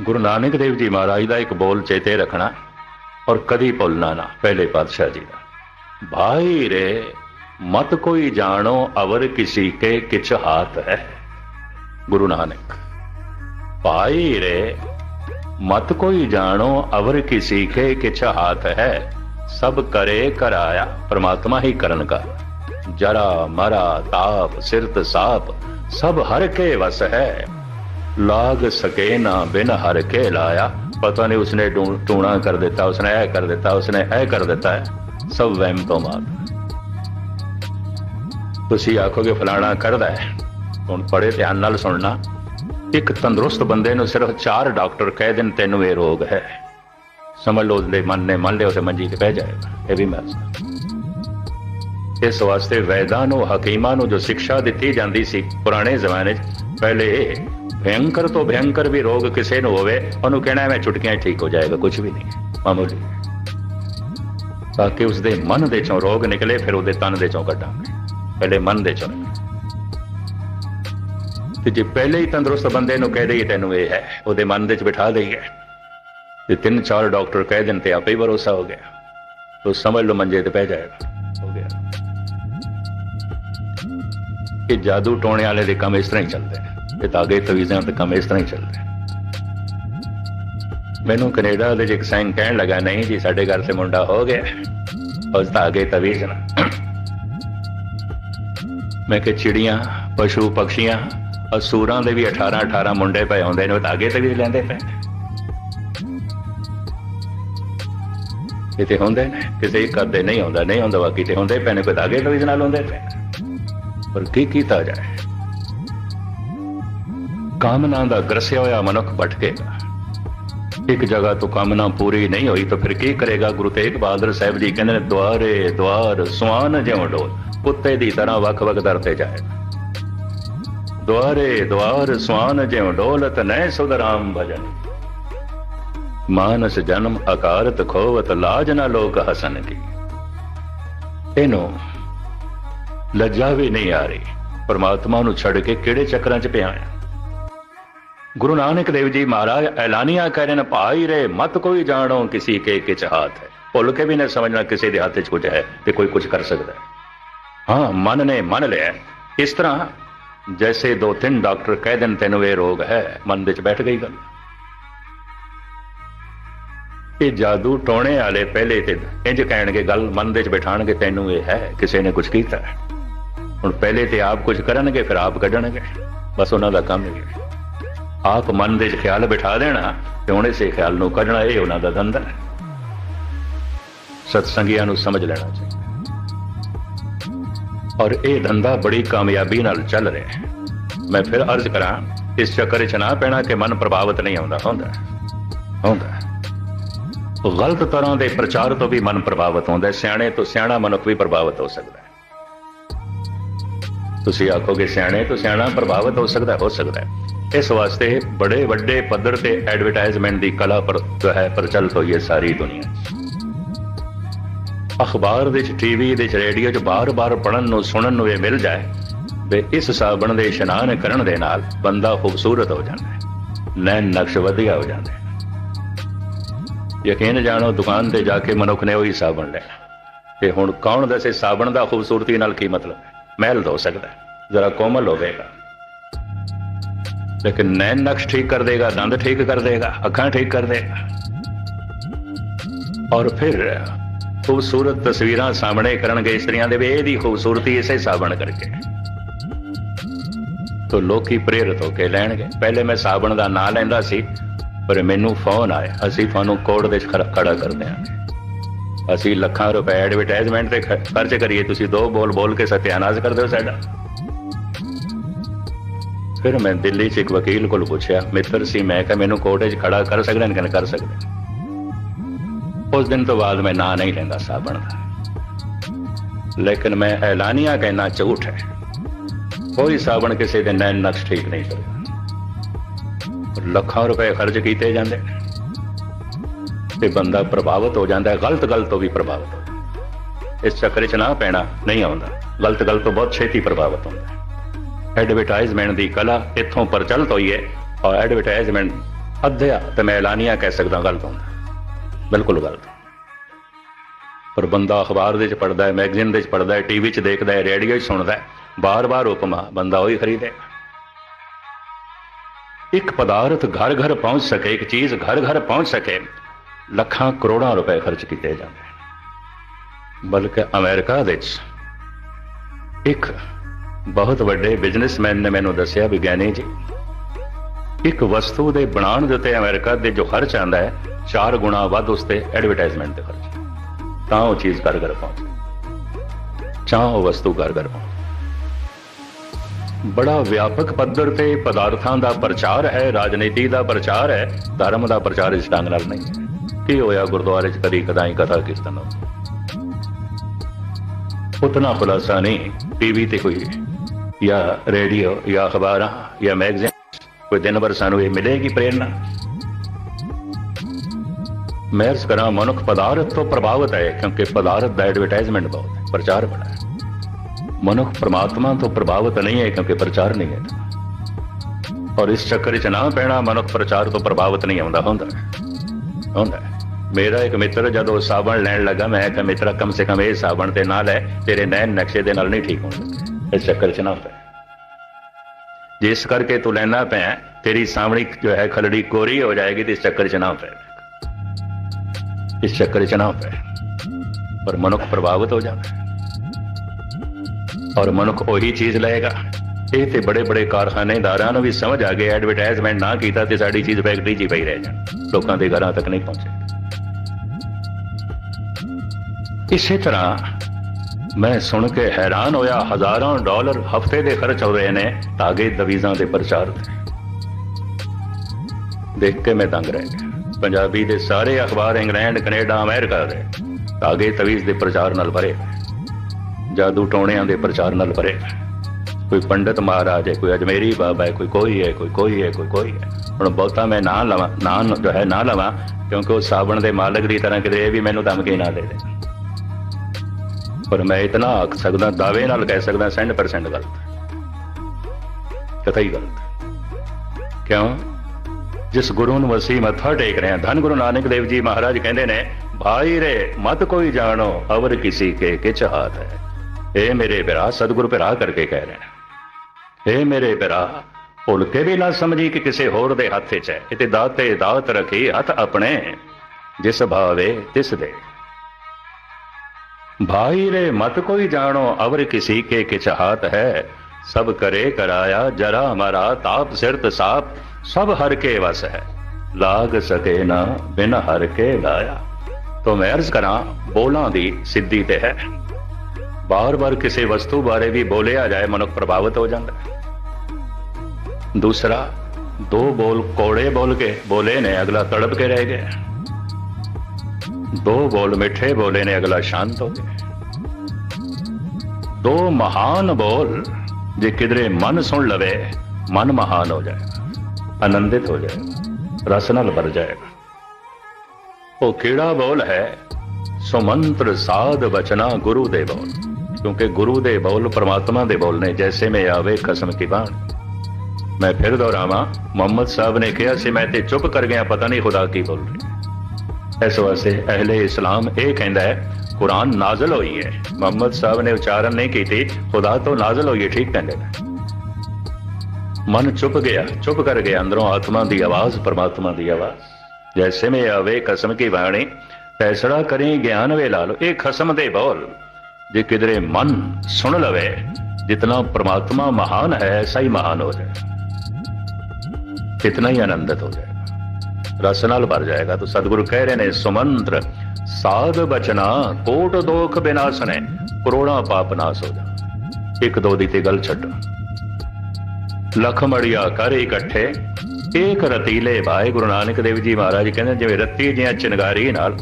ਗੁਰੂ ਨਾਨਕ ਦੇਵ ਜੀ ਮਹਾਰਾਜ ਦਾ ਇੱਕ ਬੋਲ ਚੇਤੇ ਰੱਖਣਾ ਔਰ ਕਦੀ ਭੁੱਲਣਾ ਨਾ, ਪਹਿਲੇ ਪਾਤਸ਼ਾਹ ਜੀ ਦਾ। ਭਾਈ ਰੇ, ਮਤ ਕੋਈ ਜਾਣੋ, ਅਵਰ ਕਿਸੀ ਕੇ ਕਿਛ ਹਾਥ ਹੈ। ਗੁਰੂ ਨਾਨਕ, ਭਾਈ ਰੇ, ਮਤ ਕੋਈ ਜਾਣੋ, ਅਵਰ ਕਿਸੀ ਕੇ ਕਿਛ ਹਾਥ ਹੈ। ਸਭ ਕਰੇ ਕਰਾਇਆ, ਪ੍ਰਮਾਤਮਾ ਹੀ ਕਰਨ ਕਾ ਜਰਾ ਮਰਾ ਤਾਪ ਸਿਰਤ ਸਾਪ, ਸਭ ਹਰ ਕੇ ਵਸ ਹੈ। ਲਾਗ ਸਕੇ ਨਾ ਬਿਨ ਹਰ ਕੇ ਲਾਇਆ। ਪਤਾ ਨਹੀਂ ਉਸਨੇ ਟੂ- ਟੂਣਾ ਕਰ ਦਿੱਤਾ, ਉਸਨੇ ਇਹ ਕਰ ਦਿੱਤਾ, ਉਸਨੇ ਇਹ ਕਰ ਦਿੱਤਾ ਹੈ। ਵਹਿਮ ਤੋਂ ਮਾਰ ਤੁਸੀਂ ਆਖੋਗੇ ਫਲਾਣਾ ਕਰਦਾ ਹੈ। ਹੁਣ ਬੜੇ ਧਿਆਨ ਨਾਲ ਸੁਣਨਾ। ਇੱਕ ਤੰਦਰੁਸਤ ਬੰਦੇ ਨੂੰ ਸਿਰਫ ਚਾਰ ਡਾਕਟਰ ਕਹਿ ਦੇਣ ਤੈਨੂੰ ਇਹ ਰੋਗ ਹੈ। ਸਮਝ ਲਓ ਉਹਦੇ ਮਨ ਨੇ ਮੰਨ ਲਿਆ, ਉਸੇ ਮੰਜੀ ਤੇ ਬਹਿ ਜਾਏਗਾ। ਇਹ ਵੀ ਮੈਂ ਇਸ ਵਾਸਤੇ ਵੈਦਾਂ ਨੂੰ, ਹਕੀਮਾਂ ਨੂੰ ਜੋ ਸਿੱਖਿਆ ਦਿੱਤੀ ਜਾਂਦੀ ਸੀ ਪੁਰਾਣੇ ਜ਼ਮਾਨੇ 'ਚ, ਪਹਿਲੇ ਇਹ ਭਯੰਕਰ ਤੋਂ ਭਯੰਕਰ ਵੀ ਰੋਗ ਕਿਸੇ ਨੂੰ ਹੋਵੇ, ਉਹਨੂੰ ਕਹਿਣਾ ਮੈਂ ਚੁਟਕੀਆਂ ਠੀਕ ਹੋ ਜਾਏਗਾ ਕੁਝ ਵੀ ਨਹੀਂ। ਮਾਮੂਲੀ ਤਾਂ ਕਿ ਉਸਦੇ ਮਨ ਦੇ ਚੋਂ ਰੋਗ ਨਿਕਲੇ, ਫਿਰ ਉਹਦੇ ਤਨ ਦੇ ਚੋਂ ਕੱਢਾਂਗੇ ਪਹਿਲੇ ਮਨ ਦੇ ਚੋਂ। ਤੇ ਜੇ ਪਹਿਲੇ ਹੀ ਤੰਦਰੁਸਤ ਬੰਦੇ ਨੂੰ ਕਹਿ ਦਈਏ, ਤੈਨੂੰ ਇਹ ਹੈ, ਉਹਦੇ ਮਨ ਦੇ ਚ ਬਿਠਾ ਦਈਏ। ਤੇ ਤਿੰਨ ਚਾਰ ਡਾਕਟਰ ਕਹਿ ਦੇਣ ਤੇ ਆਪੇ ਹੀ ਭਰੋਸਾ ਹੋ ਗਿਆ। ਤੋ ਸਮਝ ਲਓ ਮੰਜੇ ਤੇ ਪੈ ਜਾਏਗਾ। ਹੋ ਗਿਆ। ਇਹ ਜਾਦੂ ਟੋਣੇ ਵਾਲੇ ਦੇ ਕੰਮ ਇਸ ਤਰ੍ਹਾਂ ਹੀ ਚੱਲਦੇ ਨੇ। ਇਹ ਤਾਗੇ ਤਵੀਜ਼ਾਂ ਤੇ ਕੰਮ ਇਸ ਤਰ੍ਹਾਂ ਹੀ ਚੱਲਦਾ ਮੈਨੂੰ ਕੈਨੇਡਾ ਦੇ ਇੱਕ ਸਾਈਨ ਕਹਿਣ ਲੱਗਾ, ਨਹੀਂ ਜੀ, ਸਾਡੇ ਘਰ ਤੇ ਮੁੰਡਾ ਹੋ ਗਿਆ ਉਸ ਤਾਗੇ ਤਵੀਜ਼ ਨਾ। ਮੈਂ ਕਿ ਚਿੜੀਆਂ, ਪਸ਼ੂ ਪਕਸ਼ੀਆਂ ਅਸੂਰਾਂ ਦੇ ਵੀ 18 18 ਮੁੰਡੇ ਪਏ ਹੁੰਦੇ ਨੇ, ਉਹ ਤਾਗੇ ਤਵੀਜ਼ ਲੈਂਦੇ ਪਏ ਕਿਤੇ ਹੁੰਦੇ ਨੇ, ਕਿਸੇ ਇੱਕ ਅੱਧੇ ਨਹੀਂ ਹੁੰਦਾ ਨਹੀਂ ਹੁੰਦਾ, ਬਾਕੀ ਤੇ ਹੁੰਦੇ ਪਏ ਨੇ, ਕੋਈ ਤਾਗੇ ਤਵੀਜ਼ ਨਾਲ ਹੁੰਦੇ ਪਏ ਪਰ ਕੀ ਕੀਤਾ ਜਾਏ? ਕਾਮਨਾ ਦਾ ਗਰਸਿਆ ਹੋਇਆ ਮਨੁੱਖ ਭਟਕੇਗਾ ਇੱਕ ਜਗ੍ਹਾ ਤੋਂ ਕਾਮਨਾ ਪੂਰੀ ਨਹੀਂ ਹੋਈ ਤਾਂ ਫਿਰ ਕੀ ਕਰੇਗਾ ਗੁਰੂ ਤੇਗ ਬਹਾਦਰ ਸਾਹਿਬ ਜੀ? ਕਹਿੰਦੇ ਨੇ, ਦੁਆਰੇ ਦੁਆਰ ਸੁਆਨ ਜਿਉਂ ਡੋਲ, ਕੁੱਤੇ ਦੀ ਤਰ੍ਹਾਂ ਵੱਖ-ਵੱਖ ਦਰ ਤੇ ਜਾਏਗਾ ਦੁਆਰੇ ਦੁਆਰ ਸੁਆਨ ਜਿਉਂ ਡੋਲਤ ਨੈ ਸੁਧਰਾਮ ਭਜਨ। ਮਾਨਸ ਜਨਮ ਅਕਾਰਤ ਖੋਵਤ, ਲਾਜ ਨਾ ਲੋਕ ਹਸਨ ਕੀ। ਇਹਨੂੰ ਲੱਜਾ ਵੀ ਨਹੀਂ ਆ ਰਹੀ। ਪਰਮਾਤਮਾ ਨੂੰ ਛੱਡ ਕੇ ਕਿਹੜੇ ਚੱਕਰਾਂ 'ਚ ਪਿਆ ਆ ਗੁਰੂ ਨਾਨਕ ਦੇਵ ਜੀ ਮਹਾਰਾਜ, ਐਲਾਨੀਆਂ ਕਰਨ ਭਾਈ ਰੇ, ਮਤ ਕੋਈ ਜਾਣੋ, ਕਿਸੇ ਕੇ ਕਿਛ ਹਾਥ ਹੈ। ਭੁੱਲ ਕੇ ਵੀ ਨਾ ਸਮਝਣਾ ਕਿਸੇ ਦੇ ਹੱਥ 'ਚ ਕੁਝ ਹੈ ਤੇ ਕੋਈ ਕੁਝ ਕਰ ਸਕਦਾ ਹੈ। ਹਾਂ, ਮਨ ਨੇ ਮੰਨ ਲਿਆ ਇਸ ਤਰ੍ਹਾਂ ਜੈਸੇ ਦੋ ਤਿੰਨ ਡਾਕਟਰ ਕਹਿ ਦੇਣ, ਤੈਨੂੰ ਇਹ ਰੋਗ ਹੈ। ਮਨ ਵਿੱਚ ਬੈਠ ਗਈ ਗੱਲ। ਇਹ ਜਾਦੂ ਟੋਣੇ ਵਾਲੇ ਪਹਿਲੇ ਤੇ ਇੰਜ ਕਹਿਣਗੇ, ਗੱਲ ਮਨ ਦੇ 'ਚ ਬਿਠਾਣਗੇ, ਤੈਨੂੰ ਇਹ ਹੈ, ਕਿਸੇ ਨੇ ਕੁਝ ਕੀਤਾ ਹੁਣ ਪਹਿਲੇ ਤੇ ਆਪ ਕੁਝ ਕਰਨਗੇ, ਫਿਰ ਆਪ ਕੱਢਣਗੇ। ਬਸ ਉਹਨਾਂ ਦਾ ਕੰਮ ਹੈ। ਆਪ ਮਨ ਦੇ 'ਚ ਖਿਆਲ ਬਿਠਾ ਦੇਣਾ ਤੇ ਹੁਣ ਇਸੇ ਖਿਆਲ ਨੂੰ ਕੱਢਣਾ ਇਹ ਉਹਨਾਂ ਦਾ ਧੰਦਾ ਹੈ। ਸਤਸੰਗੀਆਂ ਨੂੰ ਸਮਝ ਲੈਣਾ ਚਾਹੀਦਾ ਔਰ ਇਹ ਧੰਦਾ ਬੜੀ ਕਾਮਯਾਬੀ ਨਾਲ ਚੱਲ ਰਿਹਾ ਹੈ। ਮੈਂ ਫਿਰ ਅਰਜ਼ ਕਰਾਂ, ਇਸ ਚੱਕਰ 'ਚ ਨਾ ਪੈਣਾ ਕਿ ਮਨ ਪ੍ਰਭਾਵਿਤ ਨਹੀਂ ਹੁੰਦਾ ਹੁੰਦਾ ਹੁੰਦਾ ਗਲਤ ਤਰ੍ਹਾਂ ਦੇ ਪ੍ਰਚਾਰ ਤੋਂ ਵੀ ਮਨ ਪ੍ਰਭਾਵਿਤ ਹੁੰਦਾ ਸਿਆਣੇ ਤੋਂ ਸਿਆਣਾ ਮਨੁੱਖ ਵੀ ਪ੍ਰਭਾਵਿਤ ਹੋ ਸਕਦਾ ਹੈ। ਤੁਸੀਂ ਆਖੋਗੇ ਸਿਆਣੇ, ਤੋਂ ਸਿਆਣਾ ਪ੍ਰਭਾਵਿਤ ਹੋ ਸਕਦਾ ਹੋ ਸਕਦਾ ਇਸ ਵਾਸਤੇ ਬੜੇ ਵੱਡੇ ਪੱਧਰ ਤੇ ਐਡਵਰਟਾਈਜ਼ਮੈਂਟ ਦੀ ਕਲਾ ਪਰ ਜੋ ਹੈ, ਪ੍ਰਚਲਿਤ ਹੋਈ ਹੈ ਸਾਰੀ ਦੁਨੀਆ ਅਖਬਾਰ ਦੇ ਚ ਟੀਵੀ ਦੇ ਚ ਰੇਡੀਓ ਚ ਬਾਰ-ਬਾਰ ਪੜਨ ਨੂੰ, ਸੁਣਨ ਨੂੰ ਇਹ ਮਿਲ ਜਾਏ, ਵੀ ਇਸ ਸਾਬਣ ਦੇ ਇਸ਼ਨਾਨ ਕਰਨ ਦੇ ਨਾਲ ਬੰਦਾ ਖੂਬਸੂਰਤ ਹੋ ਜਾਂਦਾ ਹੈ, ਨੈਣ ਨਕਸ਼ ਵਧੀਆ ਹੋ ਜਾਂਦੇ ਨੇ ਯਕੀਨ ਜਾਣੋ, ਦੁਕਾਨ ਤੇ ਜਾ ਕੇ ਮਨੁੱਖ ਨੇ ਉਹੀ ਸਾਬਣ ਲੈਣਾ। ਤੇ ਹੁਣ ਕੌਣ ਦੱਸੇ ਸਾਬਣ ਦਾ ਖੂਬਸੂਰਤੀ ਨਾਲ ਕੀ ਮਤਲਬ ਹੈ? ਮਹਿਲ ਹੋ ਸਕਦਾ ਜ਼ਰਾ ਕੋਮਲ ਹੋਵੇਗਾ। ਲੇਕਿਨ ਨੈਣ ਨਕਸ਼ ਠੀਕ ਕਰ ਦੇਗਾ, ਦੰਦ ਠੀਕ ਕਰ ਦੇਗਾ, ਅੱਖਾਂ ਠੀਕ ਕਰ ਦੇਗਾ। ਔਰ ਫਿਰ ਖੂਬਸੂਰਤ ਤਸਵੀਰਾਂ ਸਾਹਮਣੇ ਕਰਨਗੇ ਇਸਤਰੀਆਂ ਦੇ ਵੀ ਇਹਦੀ ਖੂਬਸੂਰਤੀ ਇਸੇ ਸਾਬਣ ਕਰਕੇ। ਤੋ ਲੋਕੀ ਪ੍ਰੇਰਿਤ ਹੋ ਕੇ ਲੈਣਗੇ। ਪਹਿਲੇ ਮੈਂ ਸਾਬਣ ਦਾ ਨਾਂ ਲੈਂਦਾ ਸੀ, ਪਰ ਮੈਨੂੰ ਫੋਨ ਆਇਆ। ਅਸੀਂ ਤੁਹਾਨੂੰ ਕੋਡ ਦੇ ਖੜਾ ਕਰਦੇ ਹਾਂ ਅਸੀਂ ਲੱਖਾਂ ਰੁਪਏ ਐਡਵਰਟਾਈਜ਼ਮੈਂਟ ਤੇ ਖਰਚ ਕਰੀਏ, ਤੁਸੀਂ ਦੋ ਬੋਲ ਬੋਲ ਕੇ ਸਤਿਆਨਾਸ਼ ਕਰਦੇ ਹੋ ਸਾਡਾ। ਫਿਰ ਮੈਂ ਦਿੱਲੀ 'ਚ ਇੱਕ ਵਕੀਲ ਕੋਲ ਪੁੱਛਿਆ, ਮਿੱਤਰ ਸੀ, ਮੈਂ ਕਿਹਾ ਮੈਨੂੰ ਕੋਰਟ 'ਚ ਖੜਾ ਕਰ ਸਕਦਾ ਨੇ ਕਹਿੰਦੇ ਕਰ ਸਕਦਾ ਉਸ ਦਿਨ ਤੋਂ ਬਾਅਦ ਮੈਂ ਨਾਂ ਨਹੀਂ ਲੈਂਦਾ ਸਾਬਣ ਦਾ ਲੇਕਿਨ ਮੈਂ ਐਲਾਨੀਆਂ ਕਹਿਣਾ ਝੂਠ ਹੈ। ਕੋਈ ਸਾਬਣ ਕਿਸੇ ਦੇ ਨੈਣ ਨਕਸ਼ ਠੀਕ ਨਹੀਂ ਕਰਦਾ ਲੱਖਾਂ ਰੁਪਏ ਖਰਚ ਕੀਤੇ ਜਾਂਦੇ। ਨੇ ਤੇ ਬੰਦਾ ਪ੍ਰਭਾਵਿਤ ਹੋ ਜਾਂਦਾ ਹੈ, ਗਲਤ ਗੱਲ ਤੋਂ ਵੀ ਪ੍ਰਭਾਵਿਤ ਹੋ ਇਸ ਚੱਕਰ 'ਚ ਨਾ ਪੈਣਾ ਨਹੀਂ ਆਉਂਦਾ। ਗਲਤ ਗੱਲ ਤੋਂ ਬਹੁਤ ਛੇਤੀ ਪ੍ਰਭਾਵਿਤ ਹੁੰਦਾ ਹੈ। ਐਡਵਰਟਾਈਜ਼ਮੈਂਟ ਦੀ ਕਲਾ ਇੱਥੋਂ ਪ੍ਰਚਲਿਤ ਹੋਈ ਹੈ ਔਰ ਐਡਵਰਟਾਈਜ਼ਮੈਂਟ ਅੱਧਿਆ ਤੇ ਮੈਂ ਐਲਾਨੀਆਂ ਕਹਿ ਸਕਦਾ ਗਲਤ ਹੁੰਦਾ ਬਿਲਕੁਲ ਗਲਤ। ਪਰ ਬੰਦਾ ਅਖਬਾਰ ਦੇ ਚ ਪੜਦਾ ਹੈ, ਮੈਗਜ਼ੀਨ ਦੇ ਚ ਪੜਦਾ ਹੈ, ਟੀਵੀ ਚ ਦੇਖਦਾ ਹੈ, ਰੇਡੀਓ 'ਚ ਸੁਣਦਾ ਹੈ, ਬਾਰ-ਬਾਰ ਹੁਕਮਾਂ ਬੰਦਾ ਉਹੀ ਖਰੀਦੇ ਇੱਕ ਪਦਾਰਥ ਘਰ ਘਰ ਪਹੁੰਚ ਸਕੇ, ਇੱਕ ਚੀਜ਼ ਘਰ ਘਰ ਪਹੁੰਚ ਸਕੇ ਲੱਖਾਂ ਕਰੋੜਾਂ ਰੁਪਏ ਖਰਚ ਕੀਤੇ ਜਾਂਦੇ ਬਲਕਿ ਅਮਰੀਕਾ ਵਿੱਚ ਇੱਕ ਬਹੁਤ ਵੱਡੇ ਬਿਜ਼ਨਸਮੈਨ ਨੇ ਮੈਨੂੰ ਦੱਸਿਆ ਵਿਗਿਆਨੀ ਜੀ, ਇੱਕ ਵਸਤੂ ਦੇ ਬਣਾਉਣ ਦੇ ਉੱਤੇ ਅਮਰੀਕਾ ਦੇ ਜੋ ਖਰਚ ਆਂਦਾ ਹੈ 4 ਗੁਣਾ ਵੱਧ ਉਸ ਤੇ ਐਡਵਰਟਾਈਜ਼ਮੈਂਟ ਤੇ ਖਰਚ। ਤਾਂ ਉਹ ਚੀਜ਼ ਘਰ ਘਰ ਪਹੁੰਚੇ ਚਾਹ ਉਹ ਵਸਤੂ ਕਾਰਗਰ ਘਰ ਪਹੁੰਚੇ ਬੜਾ ਵਿਆਪਕ ਪੱਧਰ ਤੇ ਪਦਾਰਥਾਂ ਦਾ ਪ੍ਰਚਾਰ ਹੈ, ਰਾਜਨੀਤੀ ਦਾ ਪ੍ਰਚਾਰ ਹੈ, ਧਰਮ ਦਾ ਪ੍ਰਚਾਰ ਇਸ ਢੰਗ ਨਾਲ ਨਹੀਂ ਹੈ। ਕੀ ਹੋਇਆ ਗੁਰਦੁਆਰੇ 'ਚ ਕਦੀ ਕਦਾਈ ਕਥਾ ਕੀਰਤਨ ਹੋ ਉਤਨਾ ਖੁਲਾਸਾ ਨਹੀਂ ਟੀਵੀ ਤੇ ਕੋਈ, ਜਾਂ ਰੇਡੀਓ, ਜਾਂ ਅਖਬਾਰਾਂ, ਜਾਂ ਮੈਗਜ਼ੀਨ, ਕੋਈ ਦਿਨ ਭਰ ਸਾਨੂੰ ਇਹ ਮਿਲੇਗੀ ਪ੍ਰੇਰਣਾ। ਮੈਂ ਇਸ ਕਰਾਂ ਮਨੁੱਖ ਪਦਾਰਥ ਤੋਂ ਪ੍ਰਭਾਵਿਤ ਹੈ, ਕਿਉਂਕਿ ਪਦਾਰਥ ਦਾ ਐਡਵਰਟਾਈਜ਼ਮੈਂਟ ਬਹੁਤ ਹੈ, ਪ੍ਰਚਾਰ ਬੜਾ ਹੈ। ਮਨੁੱਖ ਪ੍ਰਮਾਤਮਾ ਤੋਂ ਪ੍ਰਭਾਵਿਤ ਨਹੀਂ ਹੈ, ਕਿਉਂਕਿ ਪ੍ਰਚਾਰ ਨਹੀਂ ਹੈ। ਔਰ ਇਸ ਚੱਕਰ 'ਚ ਨਾ ਪੈਣਾ, ਮਨੁੱਖ ਪ੍ਰਚਾਰ ਤੋਂ ਪ੍ਰਭਾਵਿਤ ਨਹੀਂ ਹੁੰਦਾ ਹੁੰਦਾ ਹੁੰਦਾ ਹੈ। ਮੇਰਾ ਇੱਕ ਮਿੱਤਰ ਜਦੋਂ ਸਾਬਣ ਲੈਣ ਲੱਗਾ, ਮੈਂ ਕਿਹਾ, ਮਿੱਤਰਾ, ਕਮ ਸੇ ਕਮ ਇਹ ਸਾਬਣ ਤੇ ਨਾਲ ਹੈ ਤੇਰੇ ਨੈਣ ਨਕਸ਼ੇ ਦੇ ਨਾਲ ਨਹੀਂ ਠੀਕ ਹੋਣਗੇ ਇਸ ਚੱਕਰ 'ਚ ਨਾ ਪੈ। ਜਿਸ ਕਰਕੇ ਤੂੰ ਲੈਣਾ ਪੈ ਤੇਰੀ ਸਾਹਮਣੀ ਜੋ ਹੈ ਖਲੜੀ ਕੋਰੀ ਹੋ ਜਾਏਗੀ ਤੇ ਇਸ ਚੱਕਰ 'ਚ ਨਾ ਪੈ। ਇਸ ਚੱਕਰ 'ਚ ਨਾ ਪੈ। ਪਰ ਮਨੁੱਖ ਪ੍ਰਭਾਵਿਤ ਹੋ ਜਾਂਦਾ ਔਰ ਮਨੁੱਖ ਉਹੀ ਚੀਜ਼ ਲਏਗਾ। ਇਹ ਤੇ ਬੜੇ ਬੜੇ ਕਾਰਖਾਨੇਦਾਰਾਂ ਨੂੰ ਵੀ ਸਮਝ ਆ ਗਿਆ, ਐਡਵਰਟਾਈਜ਼ਮੈਂਟ ਨਾ ਕੀਤਾ ਤੇ ਸਾਡੀ ਚੀਜ਼ ਫੈਕਟਰੀ 'ਚ ਹੀ ਪਈ ਰਹਿ ਜਾਣ। ਲੋਕਾਂ ਦੇ ਘਰਾਂ ਤੱਕ ਨਹੀਂ ਪਹੁੰਚੇ। ਇਸੇ ਤਰ੍ਹਾਂ ਮੈਂ ਸੁਣ ਕੇ ਹੈਰਾਨ ਹੋਇਆ, ਹਜ਼ਾਰਾਂ ਡਾਲਰ ਹਫ਼ਤੇ ਦੇ ਖਰਚ ਹੋ ਰਹੇ ਨੇ ਤਾਗੇ ਦਵੀਜ਼ਾਂ ਦੇ ਪ੍ਰਚਾਰ ਤੇ। ਦੇਖ ਕੇ ਮੈਂ ਦੰਗ ਰਹਿ ਗਿਆ। ਪੰਜਾਬੀ ਦੇ ਸਾਰੇ ਅਖਬਾਰ ਇੰਗਲੈਂਡ, ਕੈਨੇਡਾ, ਅਮਰੀਕਾ ਦੇ ਤਾਗੇ ਤਵੀਜ਼ ਦੇ ਪ੍ਰਚਾਰ ਨਾਲ ਭਰੇ ਜਾਦੂ ਟੋਣਿਆਂ ਦੇ ਪ੍ਰਚਾਰ ਨਾਲ ਭਰੇ ਕੋਈ ਪੰਡਤ ਮਹਾਰਾਜ ਹੈ, ਕੋਈ ਅਜਮੇਰੀ ਬਾਬਾ ਹੈ, ਕੋਈ ਕੋਈ ਹੈ, ਕੋਈ ਕੋਈ ਹੈ, ਕੋਈ ਕੋਈ ਹੈ। ਹੁਣ ਬਹੁਤਾ ਮੈਂ ਨਾ ਲਵਾਂ, ਨਾ ਜੋ ਹੈ, ਨਾ ਲਵਾਂ, ਕਿਉਂਕਿ ਉਹ ਸਾਬਣ ਦੇ ਮਾਲਕ ਦੀ ਤਰ੍ਹਾਂ ਕਿਤੇ ਇਹ ਵੀ ਮੈਨੂੰ ਧਮਕੀ ਨਾ ਦੇ ਦੇ। ਪਰ ਮੈਂ ਇਤਨਾ ਆਖ ਸਕਦਾ, ਦਾਅਵੇ ਨਾਲ ਕਹਿ ਸਕਦਾ 100% ਗਲਤ। ਹੈ ਕਤਈ ਗਲਤ। ਹੈ। ਕਿਉਂ? ਜਿਸ ਗੁਰੂ ਨੂੰ ਅਸੀਂ ਮੱਥਾ ਟੇਕ ਰਹੇ ਹਾਂ, ਧੰਨ ਗੁਰੂ ਨਾਨਕ ਦੇਵ ਜੀ ਮਹਾਰਾਜ ਕਹਿੰਦੇ ਨੇ ਭਾਈ ਰੇ ਮਤ ਕੋਈ ਜਾਣੋ, ਅਵਰ ਕਿਸੇ ਕੇ ਕਿਛ ਹਾਥ ਹੈ। ਇਹ ਮੇਰੇ ਪਿਰਾ ਸਤਿਗੁਰੂ ਪਿਰਾ ਕਰਕੇ ਕਹਿ ਰਹੇ ਨੇ। ਇਹ ਮੇਰੇ ਪਿਰਾ ਭੁੱਲ ਕੇ ਵੀ ਨਾ ਸਮਝੀ ਕਿ ਕਿਸੇ ਹੋਰ ਦੇ ਹੱਥ 'ਚ ਹੈ। ਇਹ ਤੇ ਦਾਤੇ ਦਾਤ ਰੱਖੀ ਹੱਥ ਆਪਣੇ। ਜਿਸ ਭਾਵੇ ਤਿਸ ਦੇ। भाई रे मत कोई जानो अवर किसी के किछ हाथ है सब करे कराया जरा हमारा ताप सिरत साप सब हर के वस है लाग सके ना बिन हर के लाया तो मैं अर्ज करा बोलां ਦੀ ਸਿੱਧੀ ਤੇ ਹੈ ਬਾਰ-ਬਾਰ ਕਿਸੇ ਵਸਤੂ ਬਾਰੇ ਵੀ ਬੋਲਿਆ ਜਾਏ ਮਨੁੱਖ ਪ੍ਰਭਾਵਿਤ ਹੋ ਜਾਂਦਾ ਹੈ ਦੂਸਰਾ ਦੋ ਬੋਲ ਕੋੜੇ ਬੋਲ ਕੇ ਬੋਲੇ ਨੇ ਅਗਲਾ ਤੜਪ ਕੇ ਰਹਿ ਗਿਆ ਦੋ ਬੋਲ ਮਿੱਠੇ ਬੋਲੇ ਨੇ ਅਗਲਾ ਸ਼ਾਂਤ ਹੋ ਗਿਆ ਦੋ ਮਹਾਨ ਬੋਲ ਜੇ ਕਿਧਰੇ ਮਨ ਸੁਣ ਲਵੇ ਮਨ ਮਹਾਨ ਹੋ ਜਾਏਗਾ ਆਨੰਦਿਤ ਹੋ ਜਾਏਗਾ ਰਸ ਨਾਲ ਭਰ ਜਾਏਗਾ ਉਹ ਕਿਹੜਾ ਬੋਲ ਹੈ ਸੁਮੰਤਰ ਸਾਧ ਬਚਨਾ ਗੁਰੂ ਦੇ ਬੋਲ ਕਿਉਂਕਿ ਗੁਰੂ ਦੇ ਬੋਲ ਪ੍ਰਮਾਤਮਾ ਦੇ ਬੋਲ ਨੇ ਜੈਸੇ ਮੈਂ ਆਵੇ ਕਸਮ ਕੀ ਬਾਣ ਮੈਂ ਫਿਰ ਦੁਹਰਾਵਾਂ ਮੁਹੰਮਦ ਸਾਹਿਬ ਨੇ ਕਿਹਾ ਸੀ ਮੈਂ ਤੇ ਚੁੱਪ ਕਰ ਗਿਆ ਪਤਾ ਨਹੀਂ ਖੁਦਾ ਕੀ ਬੋਲ ਰਿਹਾ ਇਸ ਵਾਸਤੇ ਅਹਲੇ ਇਸਲਾਮ ਇਹ ਕਹਿੰਦਾ ਹੈ, ਕੁਰਾਨ ਨਾਜ਼ਲ ਹੋਈ ਹੈ। ਮੁਹੰਮਦ ਸਾਹਿਬ ਨੇ ਉਚਾਰਨ ਨਹੀਂ ਕੀਤੀ, ਖੁਦਾ ਤੋਂ ਨਾਜ਼ਲ ਹੋਈ ਹੈ ਠੀਕ ਕਹਿੰਦੇ ਮਨ ਚੁੱਪ ਗਿਆ, ਚੁੱਪ ਕਰ ਗਿਆ, ਅੰਦਰੋਂ ਆਤਮਾ ਦੀ ਆਵਾਜ਼, ਪਰਮਾਤਮਾ ਦੀ ਆਵਾਜ਼। ਜੈਸੇ ਮੈਂ ਆਵੇ ਕਸਮ ਕੀ ਬਾਣੀ, ਫੈਸਲਾ ਕਰੇ ਗਿਆਨ ਵੇ ਲਾ ਲੋ ਇਹ ਖਸਮ ਦੇ ਬੋਲ। ਜੇ ਕਿਧਰੇ ਮਨ ਸੁਣ ਲਵੇ, ਜਿਤਨਾ ਪ੍ਰਮਾਤਮਾ ਮਹਾਨ ਹੈ, ਐਸਾ ਹੀ ਮਹਾਨ ਹੋ ਜਾਏ। ਇਤਨਾ ਹੀ ਆਨੰਦਿਤ ਹੋ ਜਾਏ। ਰਸ ਨਾਲ ਭਰ ਜਾਏਗਾ। ਤਾਂ ਸਤਿਗੁਰੂ ਕਹਿ ਰਹੇ ਨੇ, ਸੁਮੰਤਰ, ਸਾਧ ਬਚਨਾ, ਕੋਟ ਦੋਖ ਬਿਨਾਸਨੇ ਕਰੋੜਾਂ ਪਾਪ ਨਾਸ ਹੋ ਜਾ। ਇੱਕ ਦੋ ਦੀ ਤੇ ਗੱਲ ਛੱਡੋ। ਲਖ ਮੜੀਆ ਕਰ ਇਕੱਠੇ, ਏਕ ਰਤੀਲੇ ਭਾਈ ਗੁਰੂ ਨਾਨਕ ਦੇਵ ਜੀ ਮਹਾਰਾਜ ਕਹਿੰਦੇ ਜਿਵੇਂ ਰੱਤੀ ਜਿਹੀਆਂ ਚਿੰਗਾਰੀ ਨਾਲ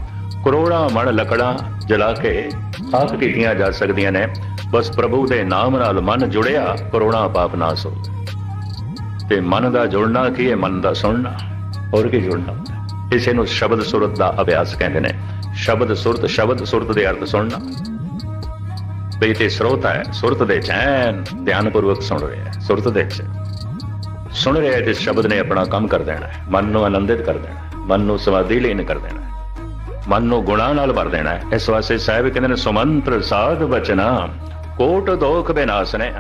ਕਰੋੜਾਂ ਮਣ ਲੱਕੜਾਂ ਜਲਾ ਕੇ ਸਾਫ਼ ਕੀਤੀਆਂ ਜਾ ਸਕਦੀਆਂ ਨੇ, ਬਸ ਪ੍ਰਭੂ ਦੇ ਨਾਮ ਨਾਲ ਮਨ ਜੁੜਿਆ, ਕਰੋੜਾਂ ਪਾਪ ਨਾਸ ਹੋ ਗਏ। ਤੇ ਮਨ ਦਾ ਜੁੜਨਾ ਕੀ ਹੈ? ਮਨ ਦਾ ਸੁਣਨਾ। ਹੋਰ ਕੀ ਜੁੜਨਾ? ਇਸੇ ਨੂੰ ਸ਼ਬਦ ਸੁਰਤ ਦਾ ਅਭਿਆਸ ਕਹਿੰਦੇ ਨੇ। ਸ਼ਬਦ ਸੁਰਤ ਸ਼ਬਦ ਸੁਰਤ ਦੇ ਅਰਥ ਸੁਣਨਾ। ਬਈ ਤੇ ਸਰੋਤਾ ਹੈ, ਸੁਰਤ ਦੇ ਚੈਨ ਧਿਆਨ ਪੂਰਵਕ ਸੁਣ ਰਿਹਾ ਹੈ, ਸੁਰਤ ਦੇ ਚ। ਸੁਣ ਰਿਹਾ ਇਸ ਸ਼ਬਦ ਨੇ ਆਪਣਾ ਕੰਮ ਕਰ ਦੇਣਾ ਹੈ, ਮਨ ਨੂੰ ਆਨੰਦਿਤ ਕਰ ਦੇਣਾ ਹੈ, ਮਨ ਨੂੰ ਸਮਾਧੀ ਲੀਨ ਕਰ ਦੇਣਾ ਹੈ। ਮਨ ਨੂੰ ਗੁਣਾਂ ਨਾਲ ਭਰ ਦੇਣਾ ਹੈ। ਇਸ ਵਾਸਤੇ ਸਾਹਿਬ ਕਹਿੰਦੇ ਨੇ ਸੁਮੰਤਰ ਸਾਧ ਬਚਨਾ ਕੋਟ ਦੋਖ ਬਿਨਾਸਨੇ